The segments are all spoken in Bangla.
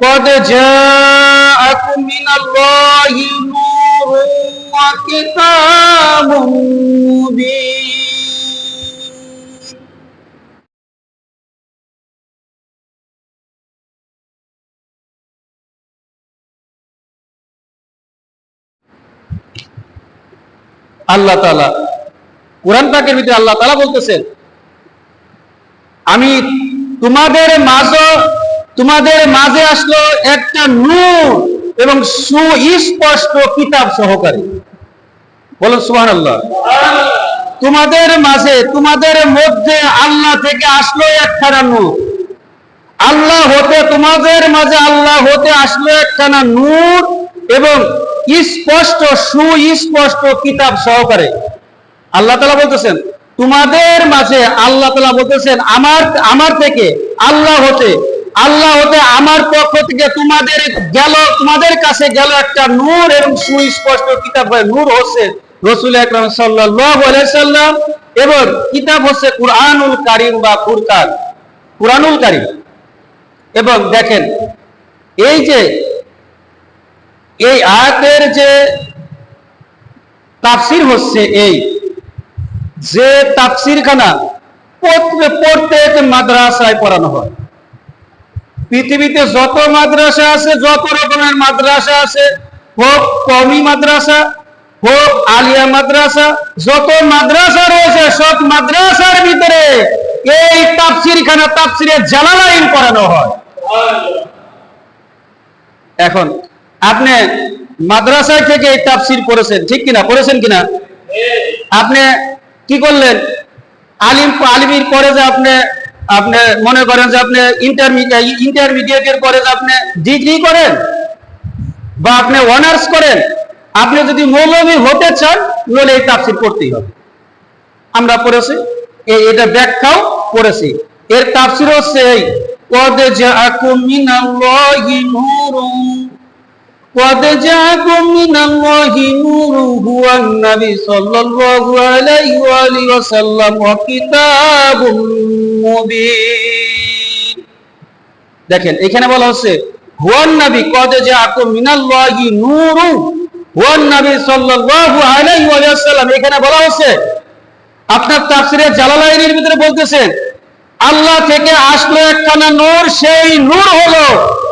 قد جاءكم من الله نور وكتاب مبين আল্লাহ তালা কোরআন পাকের ভিতরে আল্লাহ তালা বলতেছেন আমি তোমাদের মাঝে তোমাদের মাঝে আসলো একটা নূর এবং সুস্পষ্ট কিতাব সহকারে। বলো সুহান আল্লাহ তোমাদের মাঝে, তোমাদের মধ্যে আল্লাহ থেকে আসলো একখানা নূর। আল্লাহ হতে, তোমাদের মাঝে আল্লাহ হতে আসলো একখানা নূর এবং স্পষ্ট, সুস্পষ্ট কিতাব সহকারে। আল্লাহ তালা বলতেছেন, তোমাদের মাঝে আল্লাহ তালা বলতেছেন, আমার আমার থেকে আল্লাহ হতে আল্লাহ হতে আমার পক্ষ থেকে তোমাদের গেল, তোমাদের কাছে গেল একটা নূর এবং সুস্পষ্ট কিতাব হয়। নূর হচ্ছে রসুল আকরম সাল্লাম এবং কিতাব হচ্ছে কুরআনুল কারিম বা ফুরকান কুরআনুল কারিম। এবং দেখেন, এই যে, এই আয়াতের যে তাফসির হচ্ছে এই, যে তাফসির খানা প্রত্যেক মাদ্রাসায় পড়ানো হয়। পৃথিবীতে যত মাদ্রাসা আছে যত রকমের মাদ্রাসা আছে হোক কমি মাদ্রাসা হোক আলিয়া মাদ্রাসা যত মাদ্রাসা রয়েছে সব মাদ্রাসার ভিতরে এই তাফসির খানা তাফসিরের জালালাইন পড়ানো হয়। এখন আপনি মাদ্রাসায় থেকে এই তাপসির করেছেন ঠিক কিনা? করেছেন কিনা? আপনি কি করলেন? আলিম আলিমির পরে যে আপনি আপনি মনে করেন যে আপনি ইন্টারমিডিয়েট ইন্টারমিডিয়েটের পরে আপনি ডিগ্রি করেন বা আপনি অনার্স করেন, আপনি যদি মৌলবী হতে চান, তাহলে এই তাফসির করতেই হবে। আমরা পড়েছি, এই এটা ব্যাখ্যাও পড়েছি। এর তাফসির হচ্ছে এই কদে যে আকুমিনাল্লাহি নূরুন قد جاءكم من الله نور هو النبي صلى الله عليه وآله وسلم وكتاب مبين দেখেন এখানে বলা হচ্ছে হুয়ান নবী কদ জাআকুম মিনাল্লাহি নূরু হুয়ান নবী সাল্লাল্লাহু আলাইহি ওয়া সাল্লাম এখানে বলা হচ্ছে আপনার তাফসিরে জালালাইনের ভিতরে বলতেছেন আল্লাহ থেকে আসলো একখানা নূর সেই নূর হলো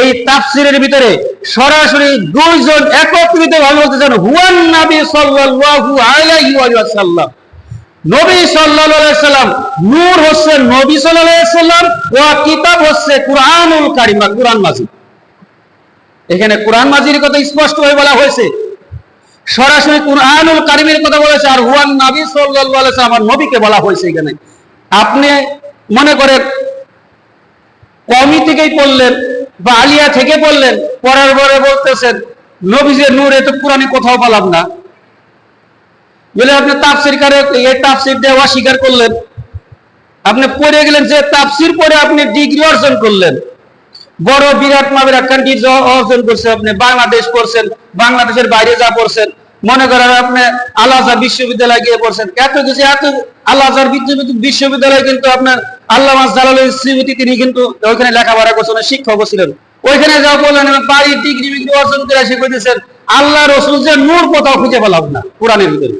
এই তাফসিরের ভিতরে সরাসরি দুইজন একত্রিত ভাবে বলতেছেন হুয়ান নবী সাল্লাল্লাহু আলাইহি ওয়াসাল্লাম। নবী সাল্লাল্লাহু সাল্লাম নূর হচ্ছে নবী সাল্লাল্লাহু সাল্লাম ও কিতাব হচ্ছে কুরআনুল কারীম, বা কুরআন মাজিদ। এখানে কুরআন মাজিদের কথা স্পষ্ট হয়ে বলা হয়েছে। সরাসরি কুরআনুল কারীমের কথা বলেছে আর হুয়ান নবী সাল্লাল্লাহু আলাইহি সাল্লাম নবীকে বলা হয়েছে এখানে। আপনি মনে করেন, কমি থেকেই পড়লেন বা আলিয়া থেকে পড়লেন পড়ার পরে বলতেছেন, নবীজের নূরে তো পুরানি কোথাও পালাম না। বলে আপনি তাপসির কারে এই তাফসির দিয়ে অস্বীকার করলেন। আপনি পড়ে গেলেন যে তাফসির পরে আপনি ডিগ্রি অর্জন করলেন। বড় বিরাট মাবিরা কান্ট্রি অর্জন করছে আপনি, বাংলাদেশ পড়ছেন, বাংলাদেশের বাইরে যা পড়ছেন। মনে করেন আপনি আল আজহার বিশ্ববিদ্যালয়ে গিয়ে পড়ছেন। এত কিছু, এত আল আজহার বিশ্ববিদ্যালয় কিন্তু আপনার আল্লাহ জালালের স্মৃতি তিনি কিন্তু ওইখানে লেখাপড়া করছেন শিক্ষক ছিলেন। ওইখানে যা বললেন বাড়ির ডিগ্রি বিগ্রি অর্জন করে এসে কইতেছেন, আল্লাহ রসুল যে নূর কোথাও খুঁজে পেলাম না কোরআনের ভিতরে।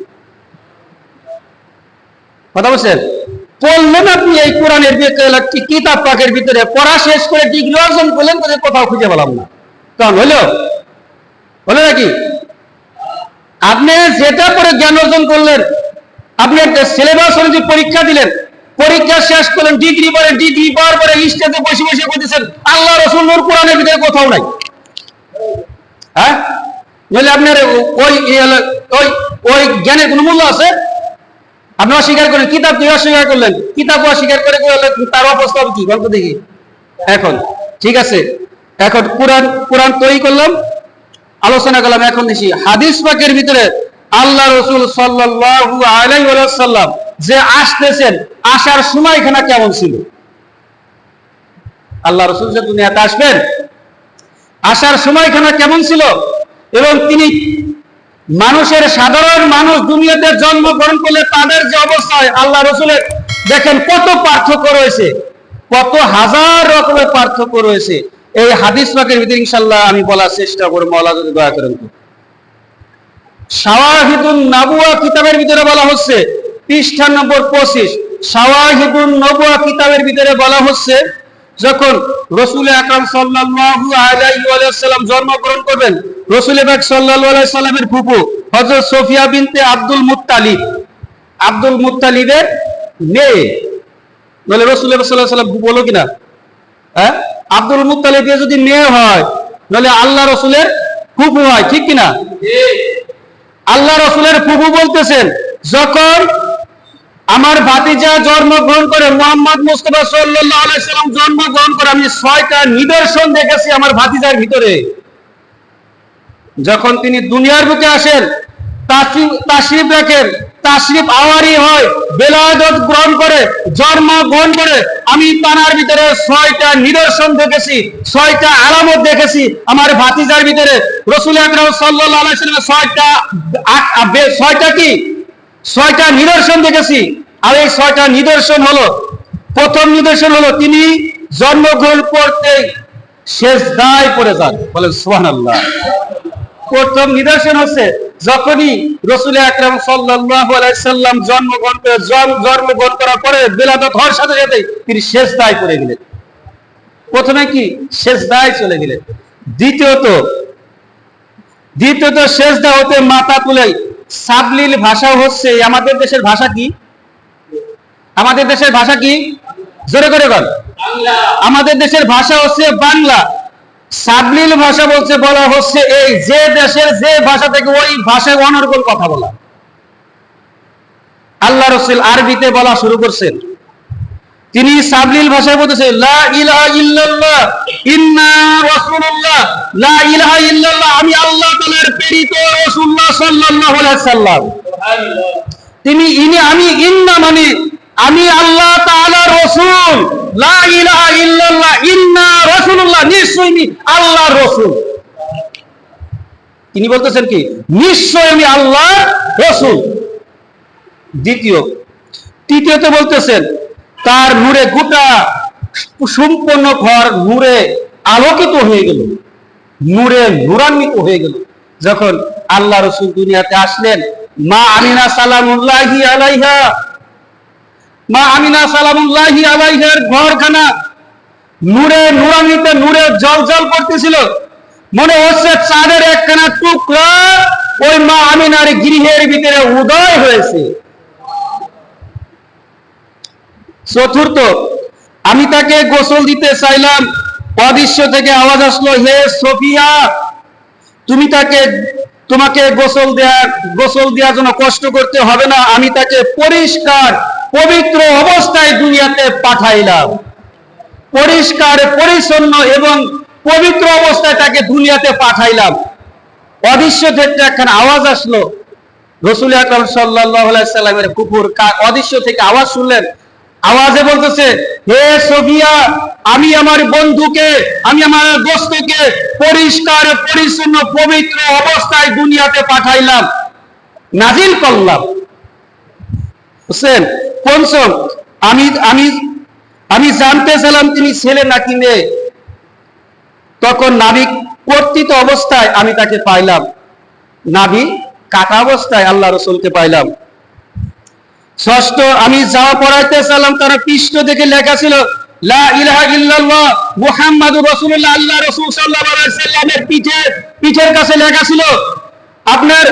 কথা বলছেন? পড়লেন আপনি এই কোরআনের কিতাব পাকের ভিতরে, পড়া শেষ করে ডিগ্রি অর্জন করলেন কোথাও খুঁজে পেলাম না। কারণ হলো হলো নাকি? আপনি যেটা পরে জ্ঞান অর্জন করলেন, আপনি একটা সিলেবাস অনুযায়ী পরীক্ষা দিলেন, পরীক্ষা শেষ করলেন ডিগ্রি পরে ডিগ্রি পাওয়ার পরে স্টেজে বসে বসে বলতেছেন, আল্লাহ রসুল নূর কোরআনের ভিতরে কোথাও নাই। হ্যাঁ? নইলে আপনার ওই ওই ওই জ্ঞানের কোনো মূল্য আছে? আপনি অস্বীকার করেন, কিতাব তুই অস্বীকার করলেন? কিতাব অস্বীকার করে তার অবস্থা কি? গল্প দেখি। এখন, ঠিক আছে? এখন কোরআন কোরআন তৈরি করলাম। আলোচনা করলাম এখন দেখি হাদিস পাকের ভিতরে আল্লাহ রসুল সাল্লাল্লাহু আলাইহি ওয়াসাল্লাম যে আসতেছেন, আসার সময়খানা কেমন ছিল? আল্লাহ রসুল যে দুনিয়াতে আসবেন, আসার সময়খানা কেমন ছিল? এবং তিনি মানুষের সাধারণ মানুষ দুনিয়াতে জন্মগ্রহণ করলে তাদের যে অবস্থা আল্লাহ রসুলের, দেখেন কত পার্থক্য রয়েছে, কত হাজার রকমের পার্থক্য রয়েছে। এই হাদিস পাকের ভিতরে ইনশাল্লাহ আমি বলার চেষ্টা করব মৌলা যদি দয়া করেন। শাওয়াহিদুন নাবুয়া কিতাবের ভিতরে বলা হচ্ছে, পৃষ্ঠা নম্বর পঁচিশ। শাওয়াহিদুন নবুয়া কিতাবের ভিতরে বলা হচ্ছে, যখন রসুল আকরাম সাল্লাল্লাহু আলাইহি জন্মগ্রহণ করবেন, রসুল পাক সাল্লাল্লাহু আলাইহি সাল্লামের ফুফু হযরত Sofia binte Abdul Muttalib. Abdul মুত্তালিবের মেয়ে। বলে রসুল সাল্লাল্লাহু আলাইহি সাল্লাম বলো কিনা? হ্যাঁ? আব্দুল দিয়ে যদি মেয়ে হয় তাহলে আল্লাহ রসুলের ফুফু হয়, ঠিক কিনা? আল্লাহ রসুলের ফুফু বলতেছেন, যখন আমার ভাতিজা জন্মগ্রহণ করে মোহাম্মদ মুস্তফা সাল্লাম জন্মগ্রহণ করে, আমি ছয়টা নিদর্শন দেখেছি আমার ভাতিজার ভিতরে। যখন তিনি দুনিয়ার বুকে আসেন তাশরিফ রাখেন তাশরিফ আওয়ারি হয়, বেলায়ত গ্রহণ করে জন্ম গ্রহণ করে। আমি তানার ভিতরে ছয়টা নিদর্শন দেখেছি, ছয়টা আলামত দেখেছি। আমার ভাতিজার ভিতরে রসুল আকরাম সাল্লামের ছয়টা ছয়টা কি? ছয়টা নিদর্শন দেখেছি। আর এই ছয়টা নিদর্শন হলো, প্রথম নিদর্শন হলো তিনি জন্মগ্রহণ করতে শেষ দায় পড়ে যান। বলেন সোহান আল্লাহ প্রথম নিদর্শন হচ্ছে যখনই রসুল আকরাম সাল্লাম জন্মগ্রহণ করে জন্মগ্রহণ করার পরে বেলাদত হওয়ার সাথে সাথে তিনি শেষ দায় পড়ে গেলেন। প্রথমে কি? শেষ দায় চলে গেলেন। দ্বিতীয়ত দ্বিতীয়ত শেষ দা হতে মাথা তুলে সাবলীল ভাষা হচ্ছে আমাদের দেশের ভাষা কি? আমাদের দেশের ভাষা কি? জোরে করে বল আমাদের দেশের ভাষা হচ্ছে বাংলা। সাবলীল ভাষা বলছে বলা হচ্ছে এই যে দেশের যে ভাষা থেকে ওই ভাষায় অনর্গল কথা বলা। আল্লাহ রসুল আরবিতে বলা শুরু করছেন। তিনি সাবলীল ভাষায় বলতেছে লা ইলাহা ইল্লাল্লাহ ইন্না রাসূলুল্লাহ লা ইলাহা ইল্লাল্লাহ আমি আল্লাহ তাআলার প্রেরিত রাসূলুল্লাহ সাল্লাল্লাহু আলাইহি সাল্লাম তিনি ইনি আমি ইন্না মানে আমি আল্লাহ তাআলার রাসূল। লা ইলাহা নিশ্চয়ই আমি আল্লাহর তিনি বলতেছেন কি? নিশ্চয় আমি আল্লাহর রাসূল। দ্বিতীয়, তৃতীয়ত বলতেছেন, তার নূরে গোটা সম্পূর্ণ ঘর নূরে আলোকিত হয়ে গেল। নূরে নূরান্বিত হয়ে গেল। যখন আল্লাহ রসুল দুনিয়াতে আসলেন, মা আমিনা সালামুল্লাহি আলাইহা মা আমিনা সালামুল্লাহি আলাইহার ঘরখানা। নূরে নূরান্বিত নূরে জল করতেছিল। মনে হচ্ছে চাঁদের একখানা টুকরা ওই মা আমিনার গৃহের ভিতরে উদয় হয়েছে। চতুর্থ, আমি তাকে গোসল দিতে চাইলাম। অদৃশ্য থেকে আওয়াজ আসলো, হে সোফিয়া, তুমি তাকে, তোমাকে গোসল দেয়া, গোসল দেওয়ার জন্য কষ্ট করতে হবে না। আমি তাকে পরিষ্কার পবিত্র অবস্থায় দুনিয়াতে পাঠাইলাম। পরিষ্কার, পরিচ্ছন্ন এবং পবিত্র অবস্থায় তাকে দুনিয়াতে পাঠাইলাম। অদৃশ্য থেকে একখানা আওয়াজ আসলো। রসুল আকরম সাল্লাহ সাল্লামের কুকুর অদৃশ্য থেকে আওয়াজ শুনলেন। আওয়াজে বলতেছে, হে সোফিয়া, আমি আমার বন্ধুকে, আমি আমার দোস্তকে পরিষ্কার, পরিচ্ছন্ন, পবিত্র অবস্থায় দুনিয়াতে পাঠাইলাম। নাজিল করলাম। বুঝছেন? পঞ্চম আমি আমি আমি জানতে চাইলাম তিনি ছেলে নাকি মেয়ে তখন নাবিক কর্তৃত অবস্থায় আমি তাকে পাইলাম। নাবি কাটা অবস্থায় আল্লাহ রসুলকে পাইলাম। ষষ্ঠ, আমি যা পড়াইতে চাইলাম তার পৃষ্ঠ দেখে লেখা ছিল, আপনার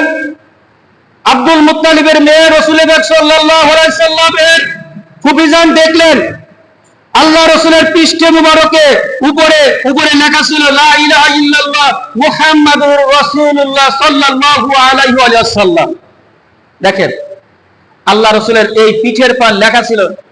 আব্দুল মুতালিবের মেয়ে রসুলের সাল্লামের ফুফিজান দেখলেন। আল্লাহ রসুলের পৃষ্ঠে মুবারকে উপরে উপরে লেখা ছিল দেখেন, আল্লাহ রসুলের এই পিঠের পর লেখা ছিল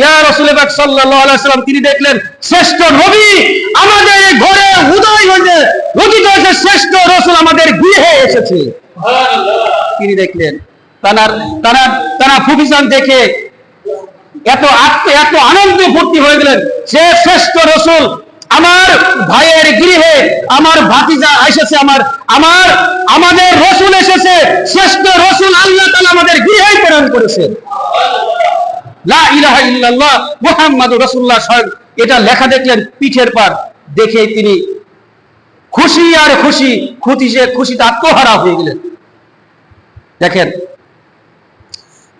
ইয়া রাসূল পাক সাল্লাল্লাহু আলাইহি সাল্লাম তিনি দেখলেন শ্রেষ্ঠ নবী আমাদের ঘরে উদয় হয়েছে উদিত হয়েছে শ্রেষ্ঠ রাসূল আমাদের গৃহে এসেছে। তিনি দেখলেন তানার তারা তারা ফুফিসান দেখে এত আত্ম এত আনন্দ ফুর্তি হয়ে গেলেন সে শ্রেষ্ঠ রসুল আমার ভাইয়ের গৃহে আমার ভাতিজা এসেছে আমার আমার আমাদের রসুল এসেছে শ্রেষ্ঠ রসুল আল্লাহ আমাদের গৃহে প্রেরণ করেছেন। এটা লেখা দেখলেন পিঠের পার দেখে তিনি খুশি আর খুশি খুশি সে খুশিতে আত্মহারা হয়ে গেলেন। দেখেন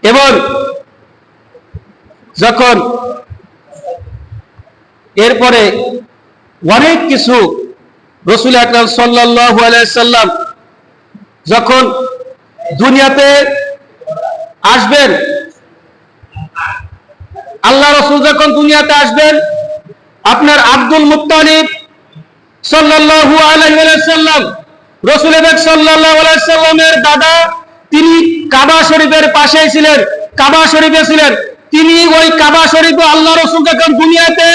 এবং যখন এরপরে অনেক কিছু রসুল আকরাম সাল্লাম যখন দুনিয়াতে আসবেন আল্লাহ রসুল যখন দুনিয়াতে আসবেন, আপনার আব্দুল মুত্তালিব সাল্লাহ আলহ্লাম রসুল সাল্লাহামের দাদা, তিনি কাবা শরীফের পাশে ছিলেন, কাবা শরীফে ছিলেন। তিনি ওই কাবা শরীফ আল্লাহ রসুল যখন দুনিয়াতে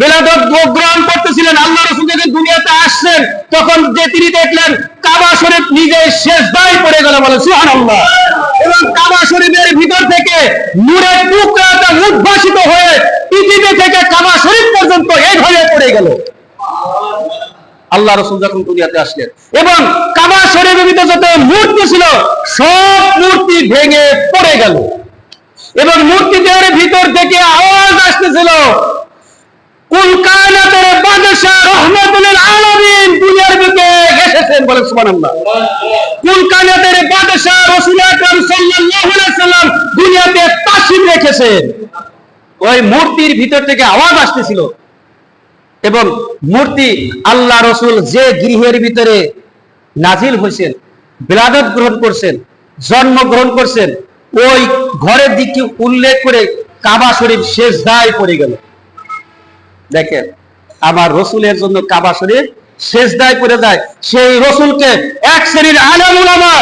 বেলাদত গ্রহণ করতেছিলেন, আল্লাহ রসুল যখন দুনিয়াতে আসছেন, তখন যে তিনি দেখলেন, কাবা শরীফ নিজে শেষ দায় পড়ে গেল বলে, সুবহানাল্লাহ। এবং কাবা শরীফের ভিতর থেকে নূরের টুকরাটা উদ্ভাসিত হয়ে পৃথিবী থেকে কাবা শরীফ পর্যন্ত এইভাবে পড়ে গেল। আল্লাহ রসুল যখন দুনিয়াতে আসলেন, এবং কাবা শরীফের ভিতরে যত মূর্তি ছিল, সব মূর্তি ভেঙে পড়ে গেল। এবং মূর্তিদের ভিতর থেকে আওয়াজ আসতেছিল কুল কায়নাতের বাদশাহ ওই মূর্তির ভিতর থেকে আওয়াজ আসতেছিল। এবং মূর্তি আল্লাহ রসুল যে গৃহের ভিতরে নাজিল হয়েছেন, বিলাদত গ্রহণ করছেন, জন্ম গ্রহণ করছেন, ওই ঘরের দিকে উল্লেখ করে কাবা শরীফ শেষ দায় পড়ে গেল। দেখেন আমার রসুলের জন্য কাবা শরীফ শেষ দায় পড়ে যায়। সেই রসুলকে এক শ্রেণির আলেম উলামা,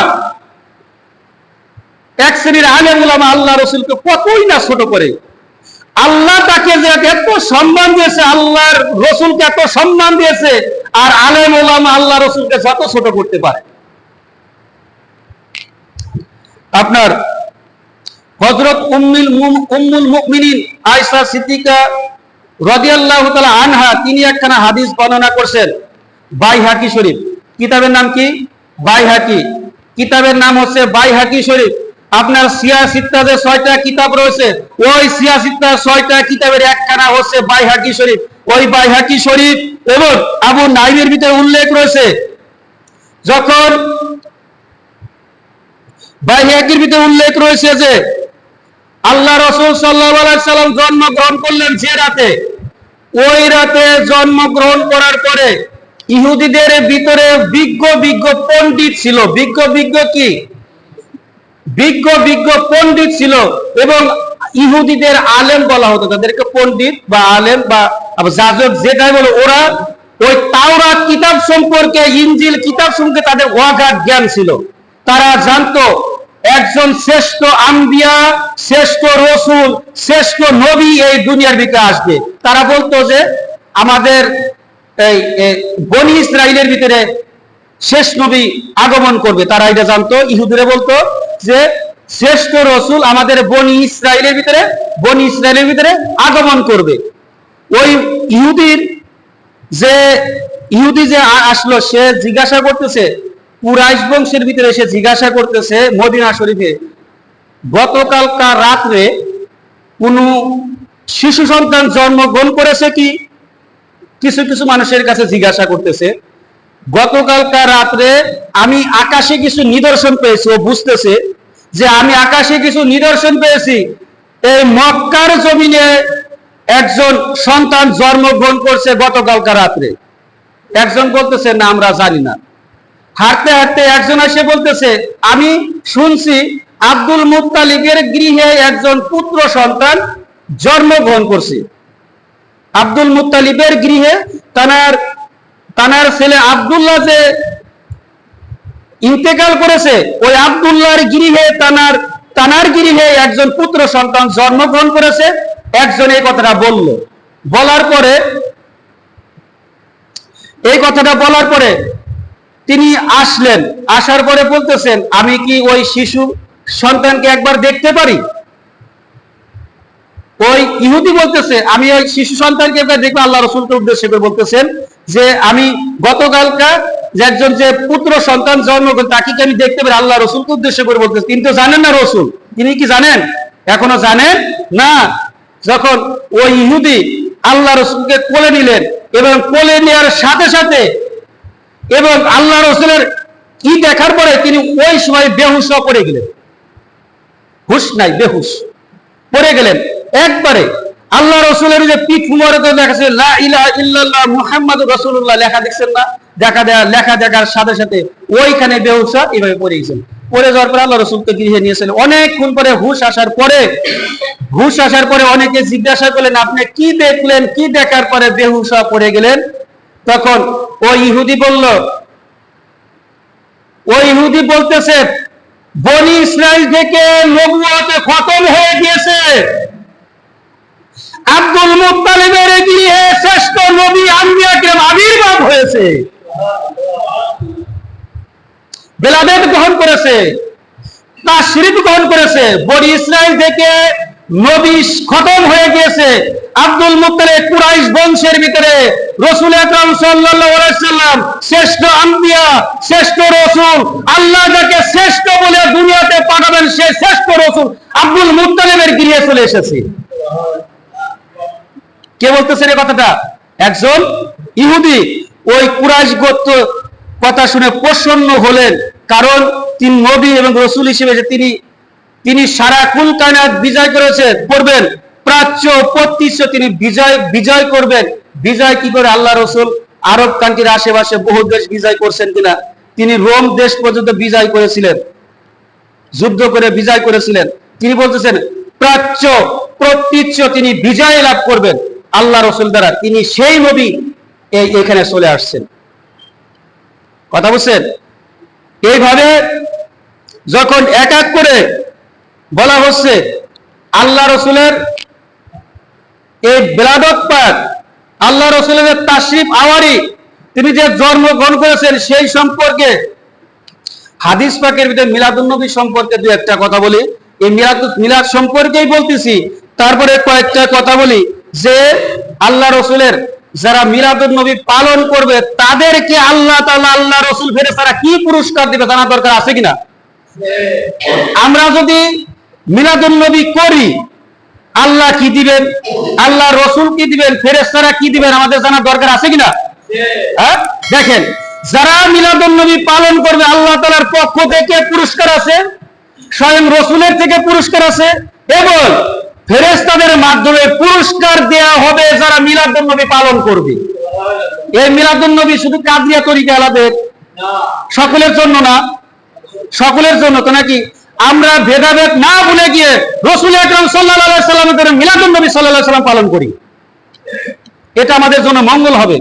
এক শ্রেণির আলেম উলামা আল্লাহ রসুলকে কতই না ছোট করে। আল্লাহ তাকে যে এত সম্মান দিয়েছে, আল্লাহর রসুলকে এত সম্মান দিয়েছে, আর আলেম ওলামা আল্লাহ রসুলকে যত ছোট করতে পারে। আপনার হজরত উম্মিল উম্মুল মুমিনিন আয়েশা সিদ্দিকা রাদিয়াল্লাহু আনহা, তিনি একখানা হাদিস বর্ণনা করছেন, বাইহাকি শরীফ। কিতাবের নাম কি? বাইহাকি। কিতাবের নাম হচ্ছে বাইহাকি শরীফ। আপনার সিয়া সিত্তাতে ছয়টা কিতাব রয়েছে, ওই সিয়া সিত্তা ছয়টা কিতাবের একখানা হচ্ছে বাইহাকি শরীফ। ওই বাইহাকি শরীফ এবং আবু নাইমের ভিতরে উল্লেখ রয়েছে, যখন বাইহাকির ভিতরে উল্লেখ রয়েছে যে আল্লাহ রসুল সাল্লাম জন্মগ্রহণ করলেন যে রাতে? ওই রাতে জন্মগ্রহণ করার পরে ইহুদিদের ভিতরে বিজ্ঞ বিজ্ঞ পণ্ডিত ছিল। বিজ্ঞ বিজ্ঞ কি? বিজ্ঞ বিজ্ঞ পণ্ডিত ছিল এবং ইহুদিদের আলেম বলা হতো। তাদেরকে পণ্ডিত বা আলেম বা যাজক যেটাই বলো, ওরা ওই তাওরাত কিতাব সম্পর্কে ইঞ্জিল কিতাব সম্পর্কে তাদের ওয়াঘাট জ্ঞান ছিল। তারা জানতো একজন শ্রেষ্ঠ আম্বিয়া, শ্রেষ্ঠ রসুল, শ্রেষ্ঠ নবী এই দুনিয়ার ভিতরে আসবে। তারা বলতো যে, আমাদের এই বনি ইসরায়েলের ভিতরে শেষ নবী আগমন করবে। তারা এটা জানতো। ইহুদিরা বলতো যে, শ্রেষ্ঠ রসুল আমাদের বনি ইসরায়েলের ভিতরে, বনি ইসরায়েলের ভিতরে আগমন করবে। ওই ইহুদির যে, ইহুদি যে আসলো, সে জিজ্ঞাসা করতেছে কুরাইশ বংশের ভিতরে এসে জিজ্ঞাসা করতেছে মদিনা শরীফে, গতকালকার রাত্রে কোন শিশু সন্তান জন্মগ্রহণ করেছে কি? কিছু কিছু মানুষের কাছে জিজ্ঞাসা করতেছে। গতকালকার রাত্রে আমি আকাশে কিছু নিদর্শন পেয়েছি ও বুঝতেছে যে আমি আকাশে কিছু নিদর্শন পেয়েছি। এই মক্কার জমিনে একজন সন্তান জন্মগ্রহণ করছে গতকালকার রাত্রে। একজন বলতেছে, না, আমরা জানি না। হাঁটতে হাঁটতে একজন এসে বলতেছে, আমি শুনছি আব্দুল মুত্তালিবের গৃহে একজন পুত্র সন্তান জন্মগ্রহণ করছে। আব্দুল মুত্তালিবের গৃহে তানার তানার ছেলে আব্দুল্লাহ যে ইন্তেকাল করেছে, ওই আব্দুল্লাহর গৃহে তানার তানার গৃহে একজন পুত্র সন্তান জন্মগ্রহণ করেছে। একজন এই কথাটা বলল। বলার পরে, এই কথাটা বলার পরে তিনি আসলেন, আসার পরে বলতেছেন, আমি কি ওই শিশু সন্তানকে একবার দেখতে পারি? ওই ইহুদি বলতেছে, আমি ওই শিশু সন্তানকে একবার দেখব। আল্লাহ রসুলকে উদ্দেশ্য বলতেছেন যে, আমি গতকালকা যে একজন যে পুত্র সন্তান জন্ম তাকে কি আমি দেখতে পারি? আল্লাহ রসুলকে উদ্দেশ্য করে বলতেছে কিন্তু জানেন না রসুল। তিনি কি জানেন? এখনও জানেন না? যখন ওই ইহুদি আল্লাহ রসুলকে কোলে নিলেন এবং কোলে নেওয়ার সাথে সাথে এবং আল্লাহ রসুলের কি দেখার পরে তিনি ওই সময় বেহুশ পড়ে গেলেন। হুশ নাই, বেহুশ। পড়ে গেলেন। একবারে আল্লাহ রসুলের যে পিঠ মুবারকে দেখাচ্ছে লা ইলাহা মুহাম্মাদুর রাসূলুল্লাহ লেখা দেখছেন না? দেখা দেয়া, লেখা দেখার সাথে সাথে ওইখানে বেহুশ এইভাবে পড়ে গেছেন। পড়ে যাওয়ার পরে আল্লাহ রসুলকে গৃহে নিয়েছেন অনেকক্ষণ পরে হুশ আসার পরে, হুশ আসার পরে অনেকে জিজ্ঞাসা করলেন, আপনি কি দেখলেন? কি দেখার পরে বেহুশ পড়ে গেলেন? তখন ওই ইহুদি বলল, ওই ইহুদি বলতেছে, বনি ইসরাইল থেকে নবুয়াতে খতম হয়ে গিয়েছে। আব্দুল মুত্তালিবের গিয়ে শ্রেষ্ঠ নবী আম্বিয়াকে আবির্ভাব হয়েছে। বেলাদেত গ্রহণ করেছে তা শরীফ গ্রহণ করেছে, বনি ইসরাইল থেকে নবী খতম হয়ে গিয়েছে। আব্দুল মুত্তালিব কুরাইশ বংশের ভিতরে রসুল আকরাম সাল্লাম শ্রেষ্ঠ আম্বিয়া, শ্রেষ্ঠ রসুল। আল্লাহ যাকে শ্রেষ্ঠ বলে দুনিয়াতে পাঠাবেন, সে শ্রেষ্ঠ রসুল। আব্দুল গৃহে চলে এসেছে। কে বলতেছেন এই কথাটা? একজন ইহুদি। ওই কুরাইশ গোত্র কথা শুনে প্রসন্ন হলেন। কারণ তিনি নবী এবং রসুল হিসেবে তিনি তিনি সারা কুল কায়নাত বিজয় করেছে, করবেন। প্রাচ্য প্রত্যিশ্য তিনি বিজয় বিজয় করবেন। বিজয় কি করে? আল্লাহ রসুল আরব কান্ট্রির আশেপাশে বহু দেশ বিজয় করছেন কিনা? তিনি রোম দেশ পর্যন্ত বিজয় করেছিলেন। যুদ্ধ করে বিজয় করেছিলেন। তিনি বলতেছেন, প্রাচ্য প্রত্যিচ্ছ তিনি বিজয় লাভ করবেন। আল্লাহ রসুল দ্বারা তিনি সেই নবী এই, এখানে চলে আসছেন। কথা বুঝছেন এইভাবে যখন এক এক করে বলা হচ্ছে আল্লাহ রসুলের এই বেলাদত পাক আল্লাহ রসুলের তাশরিফ আওয়ারি তিনি যে জন্মগ্রহণ করেছেন সেই সম্পর্কে হাদিস পাকের ভিতরে মিলাদুল নবী সম্পর্কে দু একটা কথা বলি। এই মিলাদ মিলাদ সম্পর্কেই বলতেছি। তারপরে কয়েকটা কথা বলি যে আল্লাহ রসুলের যারা মিলাদুল নবী পালন করবে তাদেরকে আল্লাহ তালা আল্লাহ রসুল ফেরে তারা কি পুরস্কার দিবে জানা দরকার আছে কিনা? আমরা যদি মিলাদুল নবী করি। আল্লাহ কি দিবেন? আল্লাহ রসুল কি দিবেন? ফেরেস্তারা কি দিবেন? আমাদের জানা দরকার আছে কিনা? হ্যাঁ? দেখেন যারা মিলাদুল নবী পালন করবে আল্লাহ তালার পক্ষ থেকে পুরস্কার আছে স্বয়ং রসুলের থেকে পুরস্কার আছে এবং ফেরেস্তাদের মাধ্যমে পুরস্কার দেয়া হবে যারা মিলাদুল নবী পালন করবে। এই মিলাদুল নবী শুধু কাদিয়া তরিকা আলাদের সকলের জন্য না? সকলের জন্য তো নাকি? আমরা ভেদাভেদ না ভুলে গিয়ে রসুল আকরম সাল্লাহ সাল্লামের মিলাদুল নবী সাল্লাহ সাল্লাম পালন করি। এটা আমাদের জন্য মঙ্গল হবে।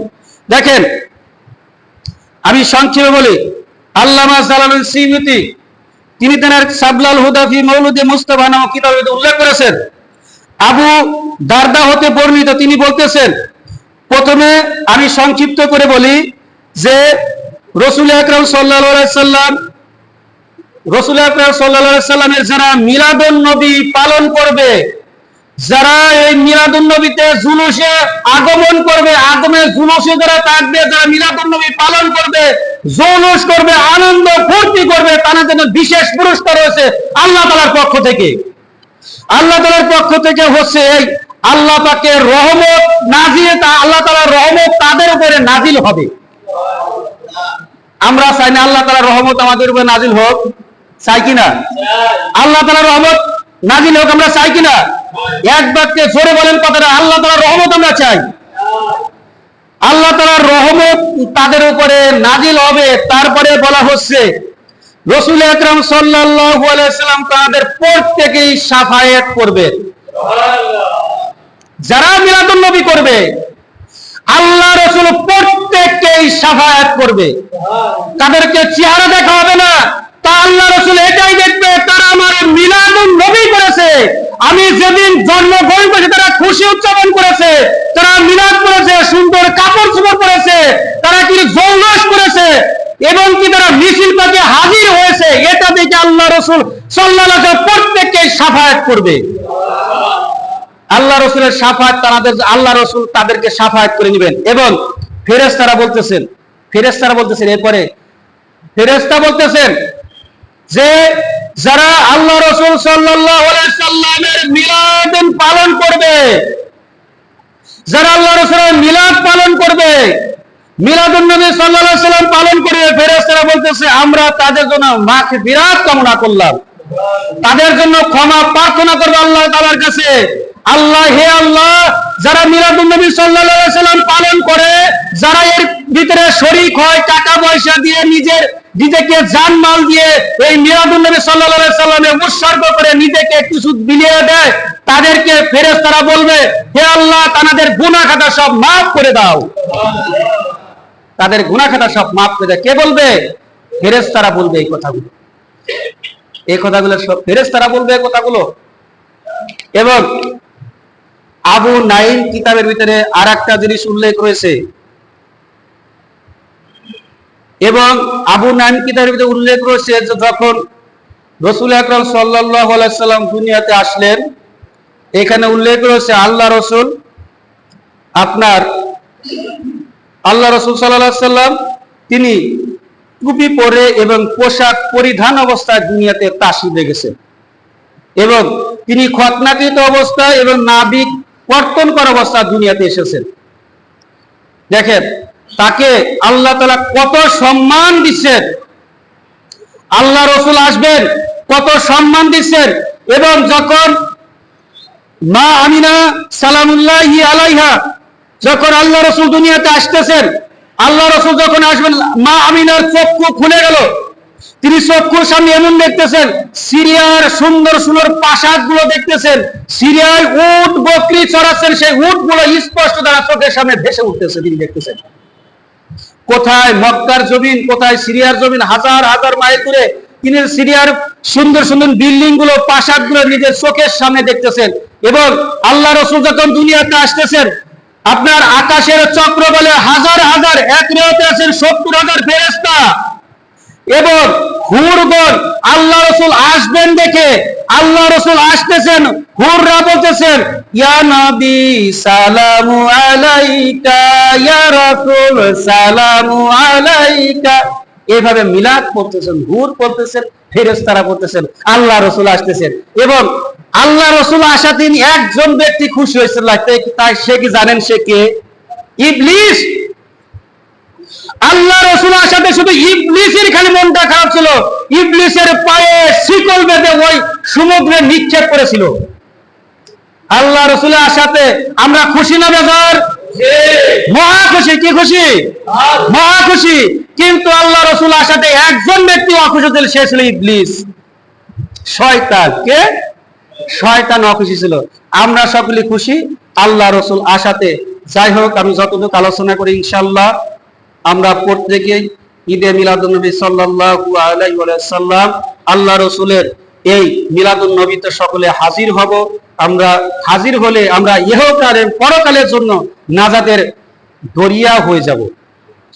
দেখেন, আমি সংক্ষেপে বলি, আল্লামা সালামুল সিমতি তিনি তেনার সাবলাল হুদাফি মৌলুদে মুস্তফা নামক কিতাবে উল্লেখ করেছেন। আবু দারদা হতে বর্ণিত, তিনি বলতেছেন, প্রথমে আমি সংক্ষিপ্ত করে বলি যে, রসুল আকরম সাল্লাহ সাল্লাম রসুল আকরম সাল্লাহ সাল্লামের যারা মিলাদুন নবী পালন করবে, যারা এই মিলাদুন নবীতে জুলুসে আগমন করবে, আগমে জুলুসে যারা থাকবে, যারা মিলাদুন নবী পালন করবে, জৌলুস করবে, আনন্দ ফুর্তি করবে তাদের জন্য বিশেষ পুরস্কার রয়েছে আল্লাহ তালার পক্ষ থেকে। আল্লাহ তালার পক্ষ থেকে হচ্ছে এই আল্লাহ পাকের রহমত নাজিল, তা- আল্লাহ তালার রহমত তাদের উপরে নাজিল হবে। আমরা চাই না আল্লাহ তালার রহমত আমাদের উপরে নাজিল হোক। চাই কিনা? আল্লাহ তালার রহমত নাজিল হোক আমরা চাই কিনা? এক বাক্যে জোরে বলেন কথাটা, আল্লাহ তালার রহমত আমরা চাই। আল্লাহ তালার রহমত তাদের উপরে নাজিল হবে, তারপরে বলা হচ্ছে, রসুল আকরাম সাল্লাম তাদের প্রত্যেকেই সাফায়াত করবে। যারা মিলাদুন নবী করবে, আল্লাহ রসুল প্রত্যেককেই সাফায়াত করবে। তাদেরকে চেহারা দেখা হবে না। আমি যেদিন জন্মগ্রহণ করেছি, তারা খুশি উদযাপন করেছে, তারা মিলাদ করেছে সুন্দর কাপড় চোপড় তারা কি করেছে, এবং কি তারা মিছিল পাকে হাজির হয়েছে, এটা দেখে আল্লাহ রসুল প্রত্যেককে সাফায়াত করবে। আল্লাহ রসুলের সাফায়াত তাদের, আল্লাহ রসুল তাদেরকে সাফায়াত করে নেবেন। এবং ফেরেশতারা বলতেছেন ফেরেশতারা বলতেছেন, এরপরে ফেরেশতা বলতেছেন যে যারা আল্লাহ রসুল সাল্লামের মিলাদ পালন করবে, যারা আল্লাহ রসুলের মিলাদ পালন করবে মিলাদুন নবী সাল্লাল্লাহু আলাইহি সাল্লাম পালন করবে ফেরেশতারা বলতেছে, আমরা তাদের জন্য মাকে বিরাট কামনা করলাম। তাদের জন্য ক্ষমা প্রার্থনা করবে আল্লাহ তালার কাছে। আল্লাহ হে আল্লাহ, যারা মিলাদুন নবী সাল্লাল্লাহু সাল্লাম পালন করে, যারা এর ভিতরে শরীক হয়, টাকা পয়সা দিয়ে নিজের, নিজেকে জানমাল দিয়ে এই মিলাদুন নবী সাল্লাল্লাহু সাল্লামে উৎসর্গ করে নিজেকে কিছু বিলিয়ে দেয়, তাদেরকে ফেরেশতারা বলবে, হে আল্লাহ, তাদের গুনাহ খাতা সব মাফ করে দাও। তাদের গুনাহ খাতা সব মাফ করে দেয় কে বলবে? ফেরেশতারা বলবে এই কথাগুলো। এই কথাগুলো সব ফেরেশতারা বলবে এই কথাগুলো। এবং আবু নাইম কিতাবের ভিতরে আর একটা জিনিস উল্লেখ রয়েছে। এবং আবু নাইম কিতাবের ভিতরে উল্লেখ রয়েছে যে যখন রসুল আকরম সাল্লাম দুনিয়াতে আসলেন, এখানে উল্লেখ রয়েছে আল্লাহ রসুল আপনার, আল্লাহ রসুল সাল্লাহ সাল্লাম তিনি টুপি পরে এবং পোশাক পরিধান অবস্থায় দুনিয়াতে তাসিদে গেছেন এবং তিনি খতনাকৃত অবস্থায় এবং নাবিক কর্তন করা অবস্থা দুনিয়াতে এসেছেন দেখেন, তাকে আল্লাহ তালা কত সম্মান দিচ্ছেন। আল্লাহ রসুল আসবেন, কত সম্মান দিচ্ছেন এবং যখন মা আমিনা সালামুল্লাহ আলাইহা, যখন আল্লাহ রসুল দুনিয়াতে আসতেছেন, আল্লাহ রসুল যখন আসবেন, মা আমিনার চক্ষু খুলে গেল। তিনি চক্ষুর সামনে এমন দেখতেছেন, সিরিয়ার সুন্দর সুন্দর প্রাসাদগুলো দেখতেছেন, সিরিয়ায় উট, বকরি চড়াচ্ছেন, সেই উটগুলো স্পষ্ট তারা চোখের সামনে ভেসে উঠতেছে তিনি দেখতেছেন। কোথায় মক্কার জমিন, কোথায় সিরিয়ার জমিন, হাজার হাজার মাইল দূরে তিনি সিরিয়ার সুন্দর সুন্দর বিল্ডিংগুলো প্রাসাদগুলো নিজের চোখের সামনে দেখতেছেন এবং আল্লাহ রসুল যখন দুনিয়াতে আসতেছেন, আপনার আকাশের চক্র বলে হাজার হাজার এক রেওতে আছেন সত্তর হাজার ফেরেস্তা এবং হুরগণ আল্লাহ রসুল আসবেন দেখে, আল্লাহ রসুল আসতেছেন, হুররা বলতেছেন, ইয়া নবী, সালামু আলাইকা, ইয়া সালামু আলাইকা। এভাবে মিলাদ পড়তেছেন, হুর পড়তেছেন, ফেরেশতারা পড়তেছেন আল্লাহ রসুল আসতেছেন। এবং আল্লাহ রসুল আসা তিনি একজন ব্যক্তি খুশি হয়েছে লাগতে তাই সে কি জানেন সে কে? ইবলিস! আল্লাহ রসুল আসাতে শুধু ইবলিসের খালি মনটা খারাপ ছিল। ইবলিসের পায়ে শিকল বেঁধে ওই সমুদ্রে নিক্ষেপ করেছিল। আল্লাহ রসুলের আসাতে আমরা খুশি না বেজার? মহা খুশি কি খুশি? মহা খুশি। কিন্তু আল্লাহ রসুল আসাতে একজন ব্যক্তি অখুশি ছিল সে ছিল ইবলিস। শয়তান। কে? শয়তান অখুশি ছিল। আমরা সকলে খুশি আল্লাহ রসুল আসাতে যাই হোক আমি যতটুকু আলোচনা করি ইনশাল্লাহ আমরা প্রত্যেকেই ঈদে মিলাদুল নবী সাল্লাল্লাহু আলাইহি সাল্লাম আল্লাহ রসুলের এই মিলাদুল নবীতে সকলে হাজির হব। আমরা হাজির হলে আমরা ইহকালের পরকালের জন্য নাজাদের দরিয়া হয়ে যাব।